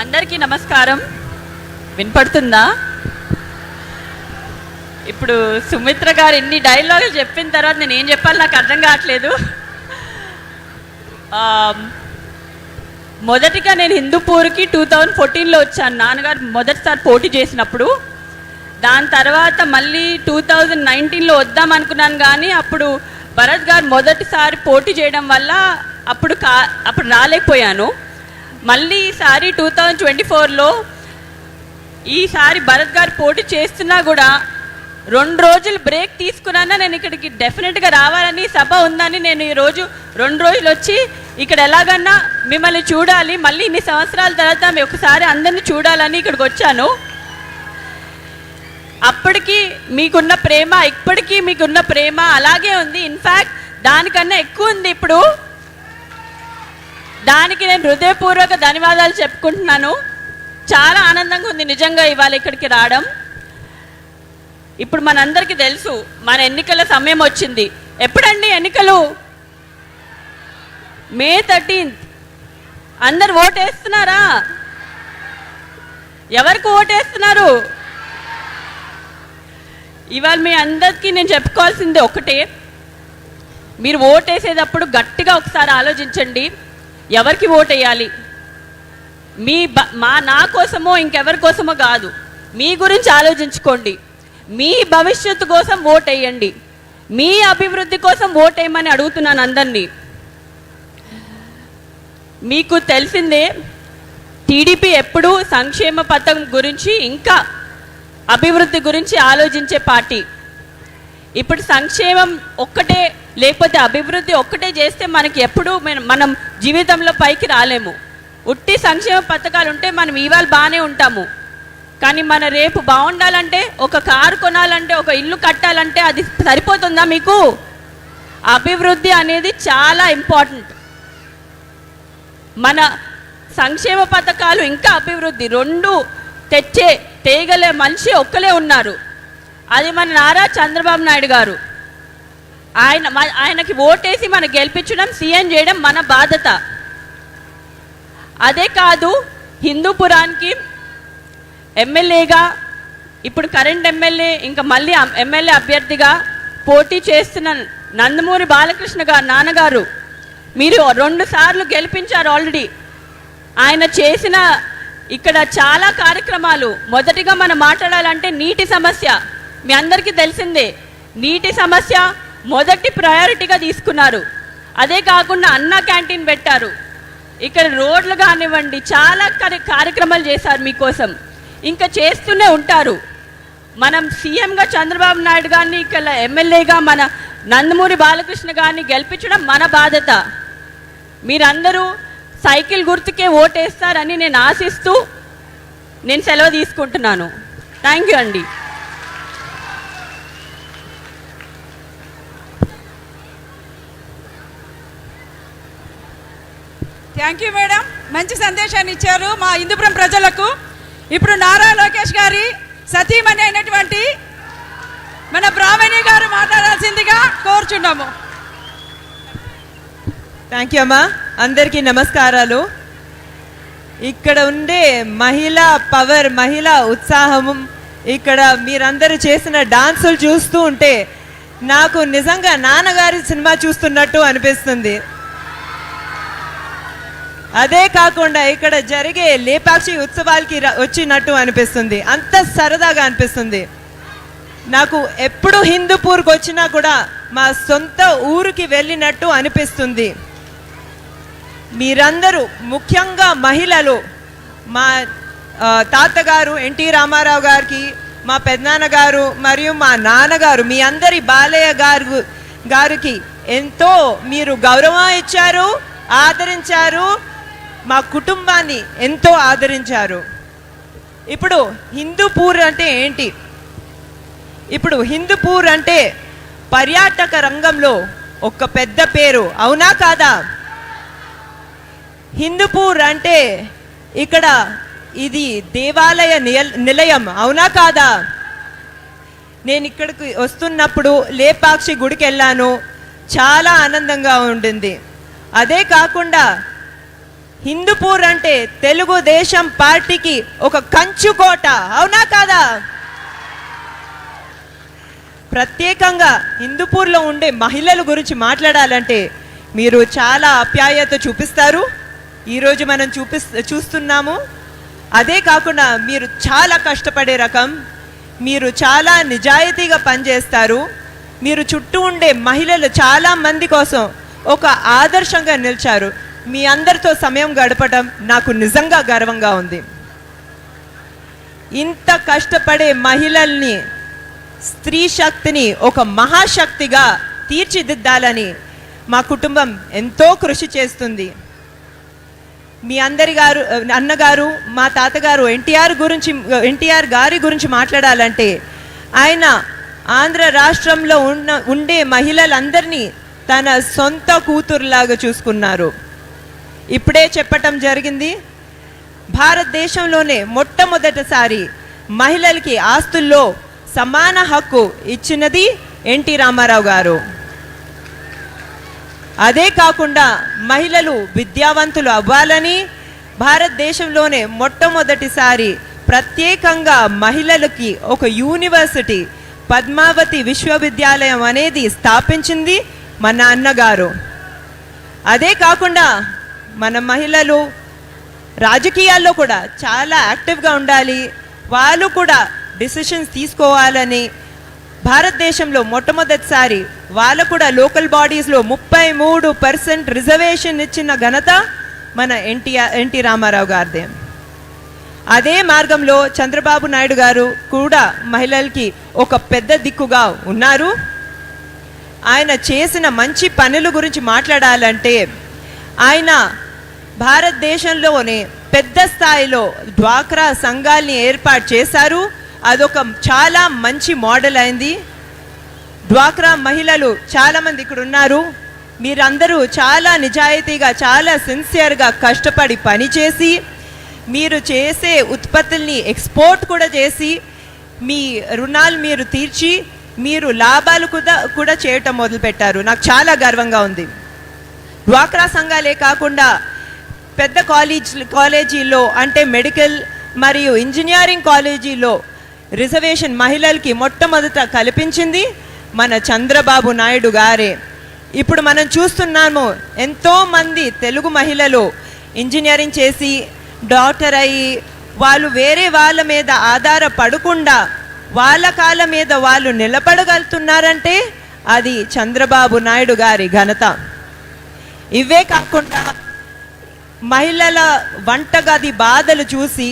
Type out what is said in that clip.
అందరికీ నమస్కారం. వినపడుతుందా? ఇప్పుడు సుమిత్ర గారు ఎన్ని డైలాగులు చెప్పిన తర్వాత నేను ఏం చెప్పాలి? నాకు అర్థం కావట్లేదు. మొదటిగా నేను హిందూపూర్కి టూ థౌజండ్ ఫోర్టీన్లో వచ్చాను. నాన్నగారు మొదటిసారి పోటీ చేసినప్పుడు. దాని తర్వాత మళ్ళీ టూ థౌజండ్ నైన్టీన్లో వద్దాం అనుకున్నాను కానీ అప్పుడు భరత్ గారు మొదటిసారి పోటీ చేయడం వల్ల అప్పుడు కా అప్పుడు రాలేకపోయాను. మళ్ళీ ఈసారి టూ థౌజండ్ ట్వంటీ ఫోర్లో ఈసారి భరత్ గారు పోటీ చేస్తున్నా కూడా రెండు రోజులు బ్రేక్ తీసుకున్నా నేను ఇక్కడికి డెఫినెట్గా రావాలని సభ ఉందని నేను ఈరోజు రెండు రోజులు వచ్చి ఇక్కడ ఎలాగన్నా మిమ్మల్ని చూడాలి. మళ్ళీ ఇన్ని సంవత్సరాల తర్వాత మీ ఒకసారి అందరిని చూడాలని ఇక్కడికి వచ్చాను. అప్పటికి మీకున్న ప్రేమ ఇప్పటికీ మీకున్న ప్రేమ అలాగే ఉంది. ఇన్ఫ్యాక్ట్ దానికన్నా ఎక్కువ ఉంది ఇప్పుడు. దానికి నేను హృదయపూర్వక ధన్యవాదాలు చెప్పుకుంటున్నాను. చాలా ఆనందంగా ఉంది నిజంగా ఇవాళ ఇక్కడికి రావడం. ఇప్పుడు మనందరికీ తెలుసు మన ఎన్నికల సమయం వచ్చింది. ఎప్పుడండి ఎన్నికలు? May thirteenth. అందరు ఓటేస్తున్నారా? ఎవరికి ఓటేస్తున్నారు? ఇవాళ మీ అందరికీ నేను చెప్పుకోవాల్సింది ఒకటే. మీరు ఓటేసేటప్పుడు గట్టిగా ఒకసారి ఆలోచించండి. ఎవరికి ఓటేయాలి? మీ బ మా నా కోసమో ఇంకెవరి కోసమో కాదు. మీ గురించి ఆలోచించుకోండి. మీ భవిష్యత్తు కోసం ఓటేయండి. మీ అభివృద్ధి కోసం ఓటేయమని అడుగుతున్నాను అందరినీ. మీకు తెలిసిందే టీడీపీ ఎప్పుడూ సంక్షేమ పథకం గురించి ఇంకా అభివృద్ధి గురించి ఆలోచించే పార్టీ. ఇప్పుడు సంక్షేమం ఒక్కటే లేకపోతే అభివృద్ధి ఒక్కటే చేస్తే మనకి ఎప్పుడూ మనం జీవితంలో పైకి రాలేము. ఉట్టి సంక్షేమ పథకాలు ఉంటే మనం ఇవాళ బాగానే ఉంటాము. కానీ మన రేపు బాగుండాలంటే ఒక కారు కొనాలంటే ఒక ఇల్లు కట్టాలంటే అది సరిపోతుందా మీకు? అభివృద్ధి అనేది చాలా ఇంపార్టెంట్. మన సంక్షేమ పథకాలు ఇంకా అభివృద్ధి రెండు తెచ్చే తేగలే మనిషి ఒక్కలే ఉన్నారు. అది మన నారా చంద్రబాబు నాయుడు గారు. ఆయన మ- ఆయనకి ఓటేసి మనం గెలిపించడం సీఎం చేయడం మన బాధ్యత. అదే కాదు హిందూపురానికి ఎమ్మెల్యేగా ఇప్పుడు కరెంట్ ఎమ్మెల్యే ఇంకా మళ్ళీ ఎమ్మెల్యే అభ్యర్థిగా పోటీ చేస్తున్న నందమూరి బాలకృష్ణ గారు నాన్నగారు మీరు రెండు సార్లు గెలిపించారు ఆల్రెడీ. ఆయన చేసిన ఇక్కడ చాలా కార్యక్రమాలు. మొదటిగా మనం మాట్లాడాలంటే నీటి సమస్య. మీ అందరికీ తెలిసిందే నీటి సమస్య మొదటి ప్రయారిటీగా తీసుకున్నారు. అదే కాకుండా అన్న క్యాంటీన్ పెట్టారు. ఇక్కడ రోడ్లు కానివ్వండి చాలా కార్య- కార్యక్రమాలు చేశారు మీకోసం. ఇంకా చేస్తూనే ఉంటారు. మనం సీఎంగా చంద్రబాబు నాయుడు గారిని ఇక్కడ ఎమ్మెల్యేగా మన నందమూరి బాలకృష్ణ గారిని గెలిపించడం మన బాధ్యత. మీరందరూ సైకిల్ గుర్తుకే ఓటేస్తారని నేను ఆశిస్తూ నేను సెలవు తీసుకుంటున్నాను. థ్యాంక్ యూ అండి. థ్యాంక్ యూ మేడం మంచి సందేశాన్ని ఇచ్చారు మా హిందూపురం ప్రజలకు. ఇప్పుడు నారా లోకేష్ గారి సతీమణి అయినటువంటి మన బ్రాహ్మణి గారు మాట్లాడాల్సిందిగా కోరుచున్నాము. థ్యాంక్ యూ అమ్మా. అందరికీ నమస్కారాలు. ఇక్కడ ఉండే మహిళా పవర్ మహిళా ఉత్సాహం ఇక్కడ మీరందరూ చేసిన డాన్సులు చూస్తూ ఉంటే నాకు నిజంగా నాన్నగారి సినిమా చూస్తున్నట్టు అనిపిస్తుంది. అదే కాకుండా ఇక్కడ జరిగే లేపాక్షి ఉత్సవాలకి వచ్చినట్టు అనిపిస్తుంది. అంత సరదాగా అనిపిస్తుంది. నాకు ఎప్పుడు హిందూపూర్కి వచ్చినా కూడా మా సొంత ఊరికి వెళ్ళినట్టు అనిపిస్తుంది. మీరందరూ ముఖ్యంగా మహిళలు మా తాతగారు ఎన్టీ రామారావు గారికి మా పెద్దనాన్నగారు మరియు మా నాన్నగారు మీ అందరి బాలయ్య గారు గారికి ఎంతో మీరు గౌరవం ఇచ్చారు ఆదరించారు మా కుటుంబాన్ని ఎంతో ఆదరించారు. ఇప్పుడు హిందూపూర్ అంటే ఏంటి? ఇప్పుడు హిందూపూర్ అంటే పర్యాటక రంగంలో ఒక పెద్ద పేరు అవునా కాదా? హిందూపూర్ అంటే ఇక్కడ ఇది దేవాలయ నిలయం అవునా కాదా? నేను ఇక్కడికి వస్తున్నప్పుడు లేపాక్షి గుడికి వెళ్ళాను చాలా ఆనందంగా ఉండింది. అదే కాకుండా హిందూపూర్ అంటే తెలుగుదేశం పార్టీకి ఒక కంచుకోట అవునా కాదా? ప్రత్యేకంగా హిందూపూర్లో ఉండే మహిళల గురించి మాట్లాడాలంటే మీరు చాలా అప్యాయత చూపిస్తారు. ఈరోజు మనం చూపి చూస్తున్నాము. అదే కాకుండా మీరు చాలా కష్టపడే రకం. మీరు చాలా నిజాయితీగా పనిచేస్తారు. మీరు చుట్టూ ఉండే మహిళలు చాలా మంది కోసం ఒక ఆదర్శంగా నిలిచారు. మీ అందరితో సమయం గడపడం నాకు నిజంగా గర్వంగా ఉంది. ఇంత కష్టపడే మహిళల్ని స్త్రీ శక్తిని ఒక మహాశక్తిగా తీర్చిదిద్దాలని మా కుటుంబం ఎంతో కృషి చేస్తుంది. మీ అందరి గారు అన్నగారు మా తాతగారు ఎన్టీఆర్ గురించి ఎన్టీఆర్ గారి గురించి మాట్లాడాలంటే ఆయన ఆంధ్ర రాష్ట్రంలో ఉన్న ఉండే మహిళలందరినీ తన సొంత కూతురులాగా చూసుకున్నారు. ఇప్పుడే చెప్పటం జరిగింది. భారతదేశంలోనే మొట్టమొదటిసారి మహిళలకి ఆస్తుల్లో సమాన హక్కు ఇచ్చినది ఎన్టీ రామారావు గారు. అదే కాకుండా మహిళలు విద్యావంతులు అవ్వాలని భారతదేశంలోనే మొట్టమొదటిసారి ప్రత్యేకంగా మహిళలకి ఒక యూనివర్సిటీ పద్మావతి విశ్వవిద్యాలయం అనేది స్థాపించింది మన అన్నగారు. అదే కాకుండా మన మహిళలు రాజకీయాల్లో కూడా చాలా యాక్టివ్గా ఉండాలి. వాళ్ళు కూడా డిసిషన్స్ తీసుకోవాలని భారతదేశంలో మొట్టమొదటిసారి వాళ్ళు కూడా లోకల్ బాడీస్లో ముప్పై మూడు పర్సెంట్ రిజర్వేషన్ ఇచ్చిన ఘనత మన ఎన్టీఆర్ ఎన్టీ రామారావు గారిదే. అదే మార్గంలో చంద్రబాబు నాయుడు గారు కూడా మహిళలకి ఒక పెద్ద దిక్కుగా ఉన్నారు. ఆయన చేసిన మంచి పనుల గురించి మాట్లాడాలంటే ఆయన భారతదేశంలోనే పెద్ద స్థాయిలో డ్వాక్రా సంఘాల్ని ఏర్పాటు చేశారు. అదొక చాలా మంచి మోడల్ అయింది. డ్వాక్రా మహిళలు చాలామంది ఇక్కడ ఉన్నారు. మీరందరూ చాలా నిజాయితీగా చాలా సిన్సియర్గా కష్టపడి పనిచేసి మీరు చేసే ఉత్పత్తుల్ని ఎక్స్పోర్ట్ కూడా చేసి మీ రుణాలు మీరు తీర్చి మీరు లాభాలు కూడా కూడా చేయటం మొదలుపెట్టారు. నాకు చాలా గర్వంగా ఉంది. డ్వాక్రా సంఘాలే కాకుండా పెద్ద కాలేజ్ కాలేజీల్లో అంటే మెడికల్ మరియు ఇంజనీరింగ్ కాలేజీలో రిజర్వేషన్ మహిళలకి మొట్టమొదట కల్పించింది మన చంద్రబాబు నాయుడు గారే. ఇప్పుడు మనం చూస్తున్నాము ఎంతోమంది తెలుగు మహిళలు ఇంజనీరింగ్ చేసి డాక్టర్ అయ్యి వాళ్ళు వేరే వాళ్ళ మీద ఆధారపడకుండా వాళ్ళ కాళ్ళ మీద వాళ్ళు నిలబడగలుగుతున్నారంటే అది చంద్రబాబు నాయుడు గారి ఘనత. ఇవే కాకుండా మహిళల వంటగది బాధలు చూసి